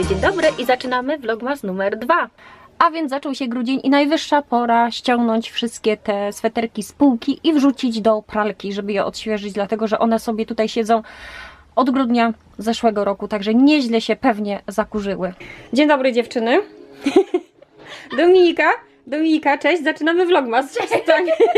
dobry, dzień dobry i zaczynamy vlogmas numer dwa. A więc zaczął się grudzień i najwyższa pora ściągnąć wszystkie te sweterki z półki i wrzucić do pralki, żeby je odświeżyć, dlatego że one sobie tutaj siedzą od grudnia zeszłego roku, także nieźle się pewnie zakurzyły. Dzień dobry dziewczyny. Dominika, Dominika, cześć, zaczynamy vlogmas. Cześć.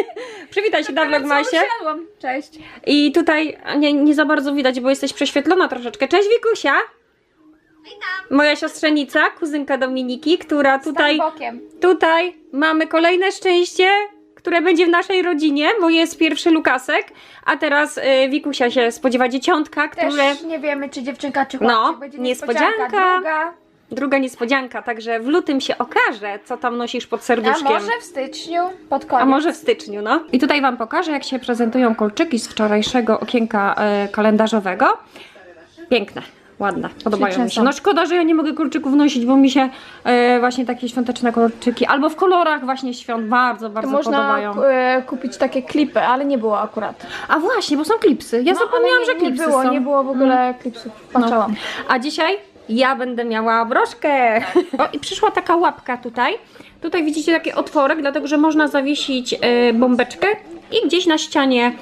Przywitaj się na vlogmasie. Cześć. I tutaj nie, nie za bardzo widać, bo jesteś prześwietlona troszeczkę. Cześć Wikusia! Moja siostrzenica, kuzynka Dominiki, która tutaj, Tutaj... bokiem. tutaj mamy kolejne szczęście, które będzie w naszej rodzinie, bo jest pierwszy Lukasek, a teraz y, Wikusia się spodziewa dzieciątka, Też które... nie wiemy, czy dziewczynka, czy chłopczyk. No, Będzie niespodzianka. niespodzianka. Druga. Druga niespodzianka, także w lutym się okaże, co tam nosisz pod A serduszkiem. może w styczniu, pod koniec. A może w styczniu, no. I tutaj Wam pokażę, jak się prezentują kolczyki z wczorajszego okienka e, kalendarzowego. Piękne, ładne, podobają mi się. No szkoda, że ja nie mogę kolczyków nosić, bo mi się e, właśnie takie świąteczne kolczyki, albo w kolorach właśnie świąt bardzo, To bardzo można podobają. e, kupić takie klipy, ale nie było akurat. A właśnie, bo są klipsy. Ja No, zapomniałam, ale że nie, nie klipsy było, są. nie było w ogóle klipsów. Patrzałam. A dzisiaj ja będę miała broszkę. O, i przyszła taka łapka tutaj. Tutaj widzicie taki otworek, dlatego że można zawiesić e, bombeczkę i gdzieś na ścianie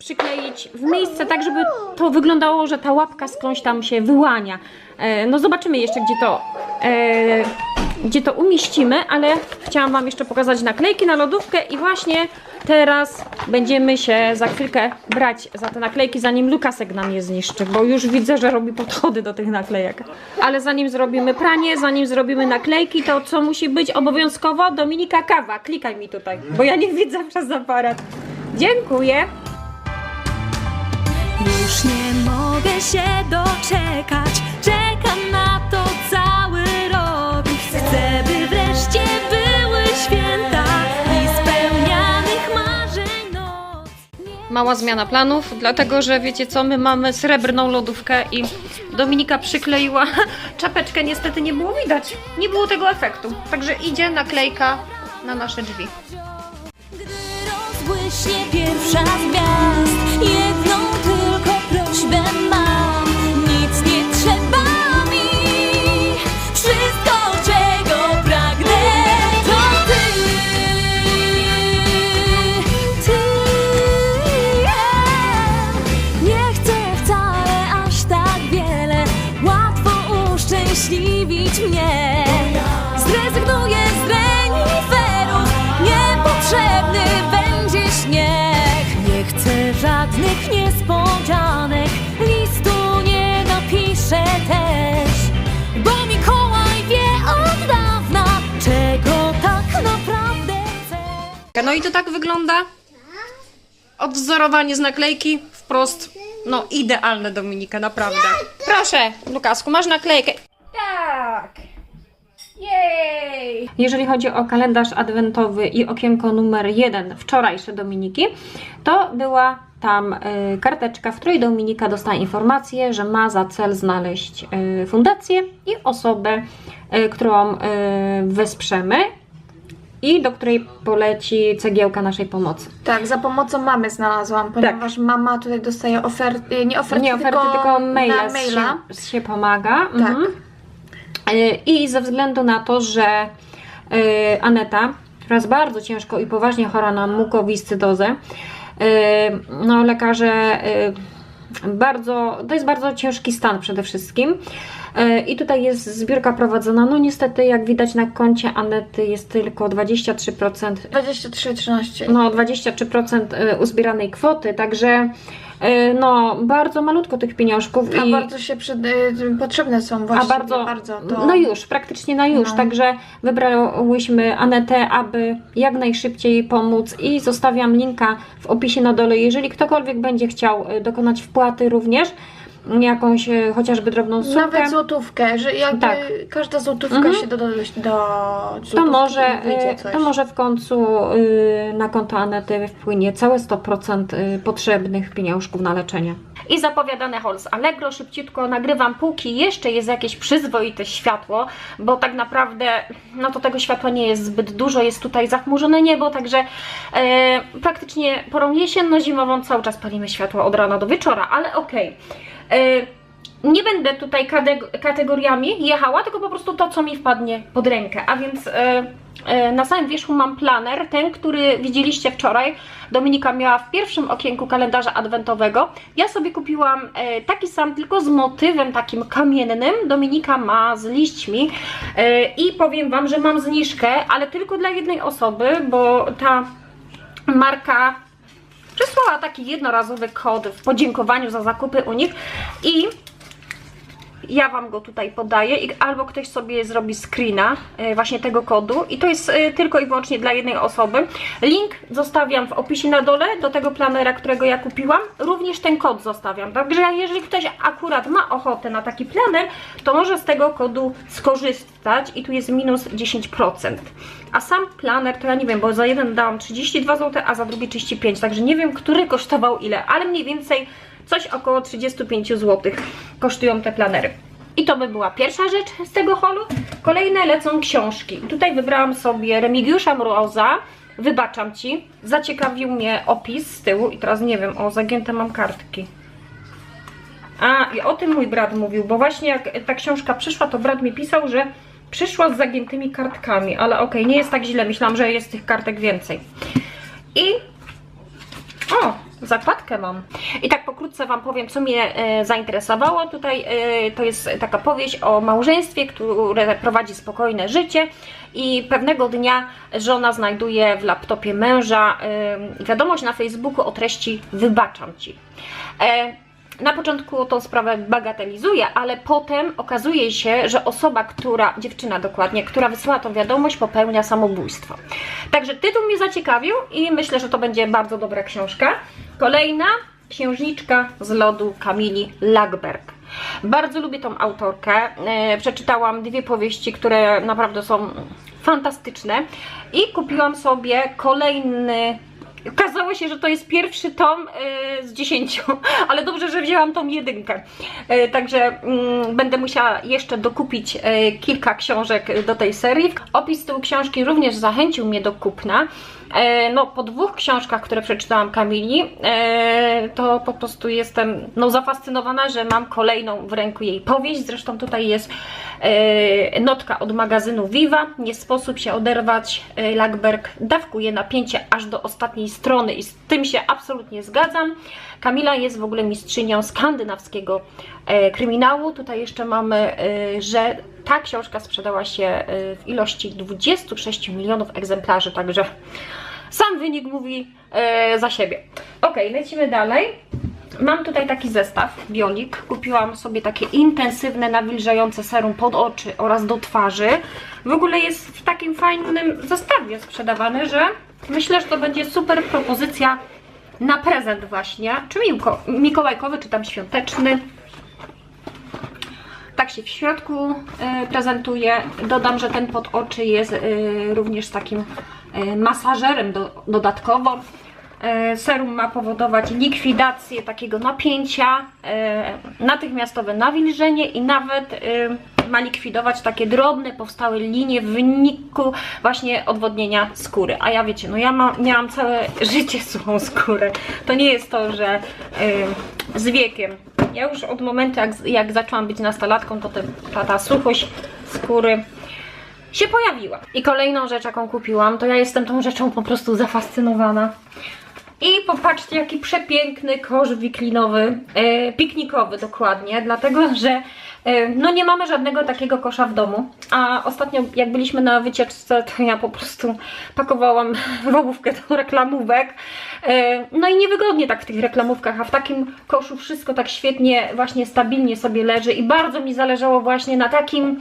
przykleić w miejsce, tak żeby to wyglądało, że ta łapka skądś tam się wyłania. E, no zobaczymy jeszcze, gdzie to, e, gdzie to umieścimy, ale chciałam Wam jeszcze pokazać naklejki na lodówkę i właśnie teraz będziemy się za chwilkę brać za te naklejki, zanim Lukasek nam je zniszczy, bo już widzę, że robi podchody do tych naklejek. Ale zanim zrobimy pranie, zanim zrobimy naklejki, to co musi być obowiązkowo? Dominika kawa, klikaj mi tutaj, bo ja nie widzę przez aparat. Dziękuję. Mogę się doczekać, czekam na to cały rok. Chcę, by wreszcie były święta i spełnianych marzeń noc. Mała zmiana planów, dlatego że wiecie co, my mamy srebrną lodówkę i Dominika przykleiła czapeczkę, niestety nie było widać, nie było tego efektu. Także idzie naklejka na nasze drzwi. Gdy rozbłyśnie pierwsza z gwiazd, prośbę mam. No i to tak wygląda. Odwzorowanie z naklejki wprost. No idealne Dominika, naprawdę. Proszę, Lukasku, masz naklejkę. Tak. Jej. Jeżeli chodzi o kalendarz adwentowy i okienko numer jeden, wczorajsze Dominiki, to była tam y, karteczka, w której Dominika dostała informację, że ma za cel znaleźć y, fundację i osobę, y, którą y, wesprzemy i do której poleci cegiełka naszej pomocy. Tak, za pomocą mamy znalazłam, ponieważ mama tutaj dostaje oferty, nie oferty, Nie oferty, tylko, maila, na maila. Się, się pomaga. Mhm. Y, I ze względu na to, że y, Aneta, która jest bardzo ciężko i poważnie chora na mukowiscydozę, y, no lekarze y, bardzo, to jest bardzo ciężki stan przede wszystkim. Y, I tutaj jest zbiórka prowadzona. No niestety, jak widać na koncie Anety jest tylko 23% 23-13. no 23% y, uzbieranej kwoty, także no bardzo malutko tych pieniążków A i bardzo się przy, y, potrzebne są właśnie. a bardzo, bardzo to... no już, praktycznie na już, No. także wybrałyśmy Anetę, aby jak najszybciej pomóc i zostawiam linka w opisie na dole, jeżeli ktokolwiek będzie chciał y, dokonać wpłaty również, jakąś y, chociażby drobną sumkę, Nawet złotówkę, że jakby Tak. każda złotówka Mhm. się doda do, do to złotówki może, i wyjdzie y, coś. to może w końcu y, na konto Anety wpłynie całe 100% y, potrzebnych pieniążków na leczenie. I zapowiadane haul z Allegro, szybciutko nagrywam, póki jeszcze jest jakieś przyzwoite światło, bo tak naprawdę no to tego światła nie jest zbyt dużo, jest tutaj zachmurzone niebo, także e, praktycznie porą jesienno-zimową cały czas palimy światło od rana do wieczora, ale okej. E, nie będę tutaj kategoriami jechała, tylko po prostu to, co mi wpadnie pod rękę. A więc e, e, na samym wierzchu mam planer, ten, który widzieliście wczoraj. Dominika miała w pierwszym okienku kalendarza adwentowego. Ja sobie kupiłam taki sam, tylko z motywem takim kamiennym. Dominika ma z liśćmi. I powiem Wam, że mam zniżkę, ale tylko dla jednej osoby, bo ta marka przysłała taki jednorazowy kod w podziękowaniu za zakupy u nich i ja Wam go tutaj podaję i albo ktoś sobie zrobi screena e, właśnie tego kodu i to jest e, tylko i wyłącznie dla jednej osoby. Link zostawiam w opisie na dole do tego planera, którego ja kupiłam. Również ten kod zostawiam. Także jeżeli ktoś akurat ma ochotę na taki planer, to może z tego kodu skorzystać i tu jest minus 10%. A sam planer to ja nie wiem, bo za jeden dałam 32 zł, a za drugi 35, także nie wiem, który kosztował ile, ale mniej więcej coś około 35 zł kosztują te planery. I to by była pierwsza rzecz z tego holu. Kolejne lecą książki. Tutaj wybrałam sobie Remigiusza Mroza. Wybaczam Ci. Zaciekawił mnie opis z tyłu i teraz nie wiem, o zagięte mam kartki. A, i o tym mój brat mówił, bo właśnie jak ta książka przyszła, to brat mi pisał, że przyszła z zagiętymi kartkami, ale okej, nie jest tak źle, myślałam, że jest tych kartek więcej. I zakładkę mam. I tak pokrótce Wam powiem, co mnie e, zainteresowało. Tutaj e, to jest taka powieść o małżeństwie, które prowadzi spokojne życie i pewnego dnia żona znajduje w laptopie męża e, wiadomość na Facebooku o treści wybaczam Ci. E, na początku tą sprawę bagatelizuje, ale potem okazuje się, że osoba, która, dziewczyna dokładnie, która wysłała tą wiadomość, popełnia samobójstwo. Także tytuł mnie zaciekawił i myślę, że to będzie bardzo dobra książka. Kolejna księżniczka z lodu Kamili Lagerberg. Bardzo lubię tą autorkę. E, przeczytałam dwie powieści, które naprawdę są fantastyczne i kupiłam sobie kolejny Okazało się, że to jest pierwszy tom y, z dziesięciu, ale dobrze, że wzięłam tą jedynkę. Y, także mm, będę musiała jeszcze dokupić kilka książek do tej serii. Opis tyłu książki również zachęcił mnie do kupna. E, No, po dwóch książkach, które przeczytałam Kamili, e, to po prostu jestem no, zafascynowana, że mam kolejną w ręku jej powieść. Zresztą tutaj jest e, notka od magazynu Viva. Nie sposób się oderwać. Lagerberg dawkuje napięcie aż do ostatniej strony i z tym się absolutnie zgadzam. Kamila jest w ogóle mistrzynią skandynawskiego e, kryminału. Tutaj jeszcze mamy, e, że ta książka sprzedała się e, w ilości 26 milionów egzemplarzy, także sam wynik mówi za siebie. Ok, lecimy dalej. Mam tutaj taki zestaw, Biolik. Kupiłam sobie takie intensywne, nawilżające serum pod oczy oraz do twarzy. W ogóle jest w takim fajnym zestawie sprzedawane, że myślę, że to będzie super propozycja na prezent właśnie. Czy miłko, mikołajkowy, czy tam świąteczny. Tak się w środku e, prezentuje. Dodam, że ten pod oczy jest e, również takim e, masażerem do, dodatkowo. Serum ma powodować likwidację takiego napięcia, natychmiastowe nawilżenie i nawet ma likwidować takie drobne powstałe linie w wyniku właśnie odwodnienia skóry. A ja wiecie, no ja ma, miałam całe życie suchą skórę. To nie jest to, że e, z wiekiem. Ja już od momentu jak, jak zaczęłam być nastolatką, to te, ta, ta suchość skóry się pojawiła. I kolejną rzecz, jaką kupiłam, to ja jestem tą rzeczą po prostu zafascynowana. I popatrzcie, jaki przepiękny kosz wiklinowy, e, piknikowy dokładnie, dlatego że e, no nie mamy żadnego takiego kosza w domu. A ostatnio jak byliśmy na wycieczce, to ja po prostu pakowałam wałówkę do reklamówek. E, no i niewygodnie tak w tych reklamówkach, a w takim koszu wszystko tak świetnie, właśnie stabilnie sobie leży i bardzo mi zależało właśnie na takim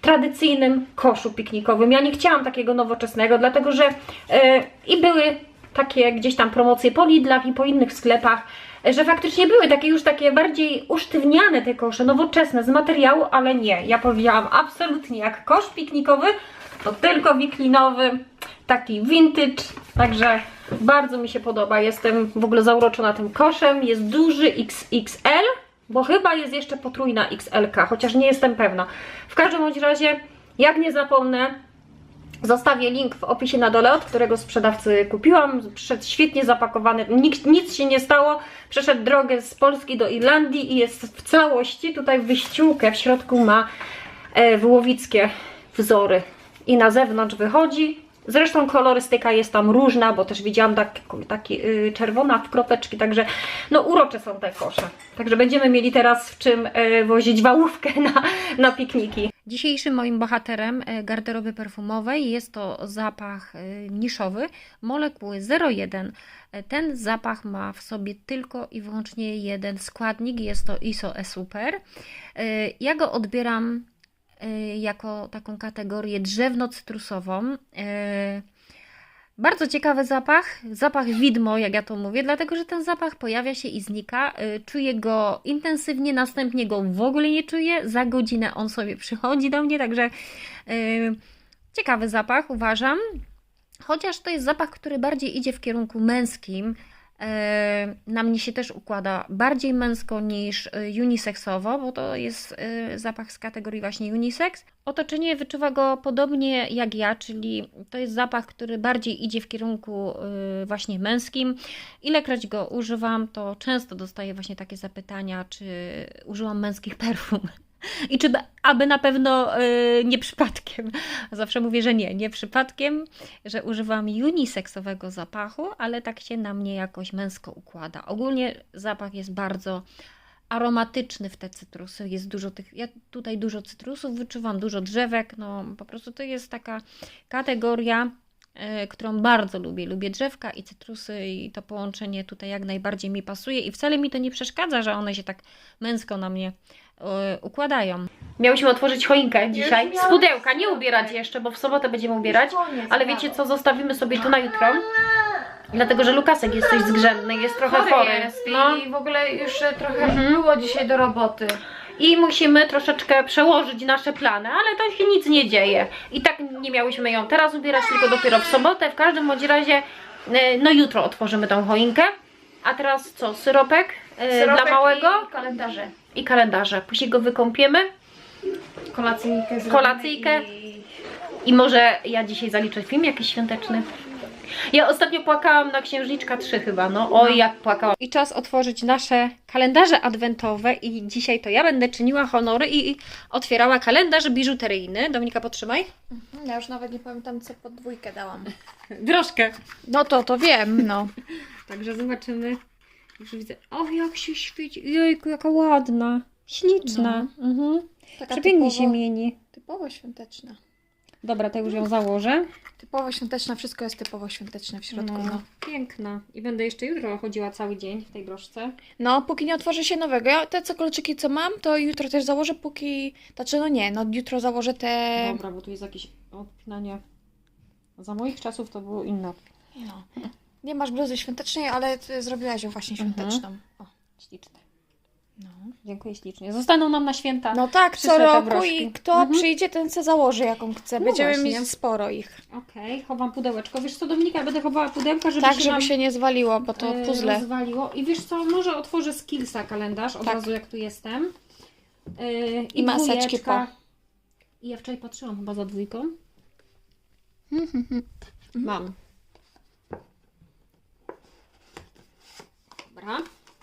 tradycyjnym koszu piknikowym. Ja nie chciałam takiego nowoczesnego, dlatego że e, i były takie gdzieś tam promocje po Lidlach i po innych sklepach, że faktycznie były takie już takie bardziej usztywniane te kosze, nowoczesne z materiału, ale nie. Ja powiedziałam absolutnie jak kosz piknikowy, to tylko wiklinowy, taki vintage, także bardzo mi się podoba. Jestem w ogóle zauroczona tym koszem. Jest duży XXL, bo chyba jest jeszcze potrójna XL, chociaż nie jestem pewna. W każdym bądź razie, jak nie zapomnę, Zostawię link w opisie na dole, od którego sprzedawcy kupiłam. Przyszedł świetnie zapakowany, Nikt, nic się nie stało. Przeszedł drogę z Polski do Irlandii i jest w całości. Tutaj wyściółkę w środku ma e, wyłowickie wzory. I na zewnątrz wychodzi. Zresztą kolorystyka jest tam różna, bo też widziałam tak, takie y, czerwona w kropeczki, także no urocze są te kosze. Także będziemy mieli teraz w czym y, wozić wałówkę na, na pikniki. Dzisiejszym moim bohaterem y, garderoby perfumowej jest to zapach y, niszowy molekuły 01. Y, Ten zapach ma w sobie tylko i wyłącznie jeden składnik, jest to ISO E-Super. Ja go odbieram jako taką kategorię drzewno-cytrusową. Y, Bardzo ciekawy zapach, zapach widmo, jak ja to mówię, dlatego że ten zapach pojawia się i znika. Y, Czuję go intensywnie, następnie go w ogóle nie czuję. Za godzinę on sobie przychodzi do mnie, także y, ciekawy zapach, uważam. Chociaż to jest zapach, który bardziej idzie w kierunku męskim. E, Na mnie się też układa bardziej męsko niż e, uniseksowo, bo to jest e, zapach z kategorii właśnie unisex. Otoczenie wyczuwa go podobnie jak ja, czyli to jest zapach, który bardziej idzie w kierunku właśnie męskim. Ilekroć go używam, to często dostaję właśnie takie zapytania, czy użyłam męskich perfum. I czy aby na pewno e, nie przypadkiem. Zawsze mówię, że nie, nie przypadkiem, że używam uniseksowego zapachu, ale tak się na mnie jakoś męsko układa. Ogólnie zapach jest bardzo aromatyczny w te cytrusy. Jest dużo tych, ja tutaj dużo cytrusów wyczuwam, dużo drzewek. No po prostu to jest taka kategoria, którą bardzo lubię. Lubię drzewka i cytrusy i to połączenie tutaj jak najbardziej mi pasuje i wcale mi to nie przeszkadza, że one się tak męsko na mnie e, układają. Miałyśmy otworzyć choinkę dzisiaj. Z pudełka, nie ubierać jeszcze, bo w sobotę będziemy ubierać. Ale wiecie co, zostawimy sobie tu na jutro. Dlatego, że Lukasek jest coś zgrzędny, jest trochę chory. Chory jest No. i w ogóle już e, trochę było dzisiaj do roboty. I musimy troszeczkę przełożyć nasze plany, ale to się nic nie dzieje. I tak nie miałyśmy ją teraz ubierać, tylko dopiero w sobotę. W każdym bądź razie, e, no jutro otworzymy tą choinkę. A teraz co, syropek, e, Syropek dla małego i kalendarze. i kalendarze. Później go wykąpiemy Kolacyjkę Kolacyjkę. I... i może ja dzisiaj zaliczę film jakiś świąteczny. Ja ostatnio płakałam na Księżniczka 3 chyba, no oj jak płakałam. I czas otworzyć nasze kalendarze adwentowe i dzisiaj to ja będę czyniła honory i, i otwierała kalendarz biżuteryjny. Dominika, potrzymaj. Mhm, Ja już nawet nie pamiętam, co pod dwójkę dałam. Troszkę. No to, to wiem, no. Także zobaczymy. Już widzę. O, jak się świeci. Jejku, jaka ładna. Śliczna. Mhm. Taka Przepięknie typowo, się mieni. typowo świąteczna. Dobra, to już ją założę. Typowo świąteczna, wszystko jest typowo świąteczne w środku, no. Piękna. I będę jeszcze jutro chodziła cały dzień w tej broszce. No, póki nie otworzy się nowego. Ja te co kolczyki, co mam, to jutro też założę, póki... Znaczy, no nie, no jutro założę te... Dobra, bo tu jest jakieś odpinanie. Za moich czasów to było inne. No. Nie masz bluzy świątecznej, ale ty zrobiłaś ją właśnie Mhm. świąteczną. O, Śliczne. No. Dziękuję ślicznie. Zostaną nam na święta. No tak, co roku broszki. i kto Mhm. przyjdzie, ten se założy jaką chce. No Będziemy właśnie. mieć sporo ich. Okej, chowam pudełeczko. Wiesz co, Dominika, ja będę chowała pudełka, żeby tak, się żeby nam, się nie zwaliło, bo to e, puzzle. rozwaliło. I wiesz co, może otworzę z Killsa kalendarz, od Tak. razu jak tu jestem. E, I maseczki dwójeczka. I ja wczoraj patrzyłam chyba za dwójką. Mam.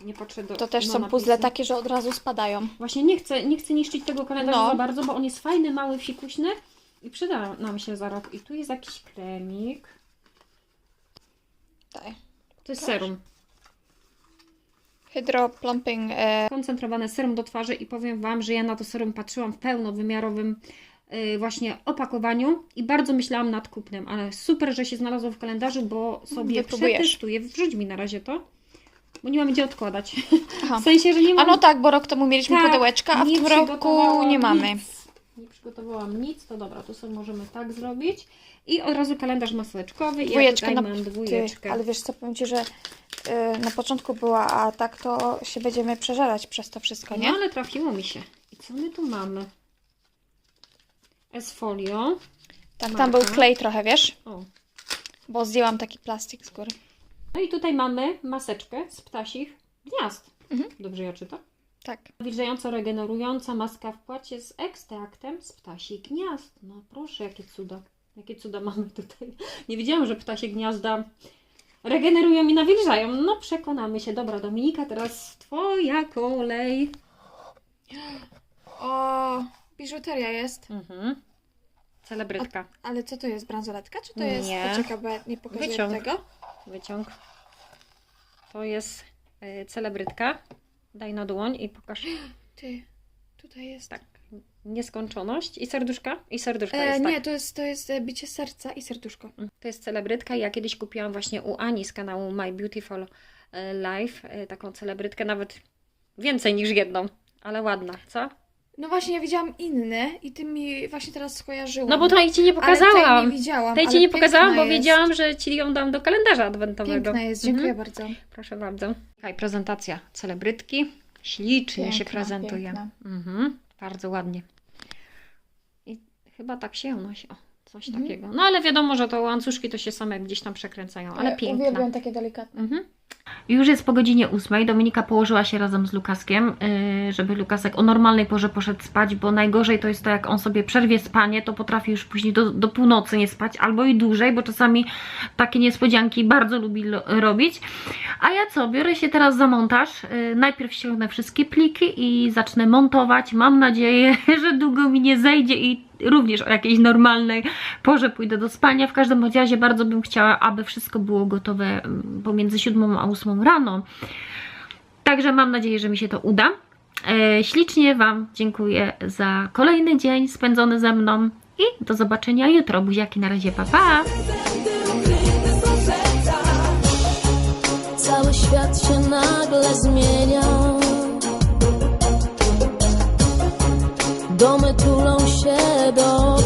Dobra, nie patrzę do To też są napisu. puzzle takie, że od razu spadają. Właśnie nie chcę, nie chcę niszczyć tego kalendarza No. za bardzo, bo on jest fajny, mały, fikuśny i przyda nam się za rok. I tu jest jakiś kremik. Daj. To jest Proszę. serum. Hydro plumping. E, Koncentrowane serum do twarzy i powiem Wam, że ja na to serum patrzyłam w pełnowymiarowym yy, właśnie opakowaniu i bardzo myślałam nad kupnem, ale super, że się znalazło w kalendarzu, bo sobie przetestuję. Wrzuć mi na razie to, bo nie mam gdzie odkładać. aha. W sensie, że nie A mam... no tak, bo rok temu mieliśmy Tak, pudełeczka, a w tym roku nie mamy. Nic. Nie przygotowałam nic, to dobra, to sobie możemy tak zrobić. I od razu kalendarz maseczkowy. I ja Dwójeczkę tutaj na mam Ty, dwójeczkę. ale wiesz co, powiem Ci, że y, na początku była, a tak to się będziemy przeżerać przez to wszystko, No nie? ale trafiło mi się. I co my tu mamy? S-folio. Tak, tam był marka. klej trochę, wiesz? O. Bo zdjęłam taki plastik z góry. No i tutaj mamy maseczkę z ptasich gniazd. Mhm. Dobrze ja czytam? Tak. Nawilżająco regenerująca maska w płacie z ekstraktem z ptasich gniazd. No proszę, jakie cuda. Jakie cuda mamy tutaj. Nie wiedziałam, że ptasie gniazda regenerują i nawilżają. No przekonamy się. Dobra, Dominika, teraz twoja kolej. O, biżuteria jest. Mhm. Celebrytka. Ale co to jest, bransoletka? Czy to jest... Nie. Poczekaj, bo ja nie pokazuję Wyciąg. tego. Wyciąg. To jest y, celebrytka. Daj na dłoń i pokaż. Ty, tutaj jest... Tak. Nieskończoność i serduszka. I serduszka E, jest, nie, tak. to jest, to jest e, bicie serca i serduszko. To jest celebrytka. Ja kiedyś kupiłam właśnie u Ani z kanału My Beautiful e, Life e, taką celebrytkę, nawet więcej niż jedną, ale ładna, co? No właśnie, ja widziałam inne i ty mi właśnie teraz skojarzyłam. No bo tej Ci nie Ale tej pokazałam. nie widziałam. Tej Ci ale nie pokazałam, bo jest. wiedziałam, że Ci ją dam do kalendarza adwentowego. Piękna jest, dziękuję Mhm. bardzo. Proszę bardzo. Tutaj prezentacja celebrytki. Ślicznie się Piękna, prezentuje. piękna. Mhm. Bardzo ładnie. I chyba tak się unosi. O, coś Mhm. takiego. No ale wiadomo, że to łańcuszki to się same gdzieś tam przekręcają, ale Ja piękna. Uwielbiam takie delikatne. Mhm. Już jest po godzinie ósmej. Dominika położyła się razem z Lukaskiem, yy, żeby Lukasek o normalnej porze poszedł spać, bo najgorzej to jest to, jak on sobie przerwie spanie, to potrafi już później do, do północy nie spać, albo i dłużej, bo czasami takie niespodzianki bardzo lubi robić. A ja co, biorę się teraz za montaż. Yy, najpierw ściągnę wszystkie pliki i zacznę montować. Mam nadzieję, że długo mi nie zejdzie i również o jakiejś normalnej porze pójdę do spania. W każdym razie bardzo bym chciała, aby wszystko było gotowe mm, pomiędzy 7 a 8 rano. Także mam nadzieję, że mi się to uda. E, ślicznie Wam dziękuję za kolejny dzień spędzony ze mną i do zobaczenia jutro. Buziaki na razie, pa pa! Cały świat się nagle. Domy tulą się do.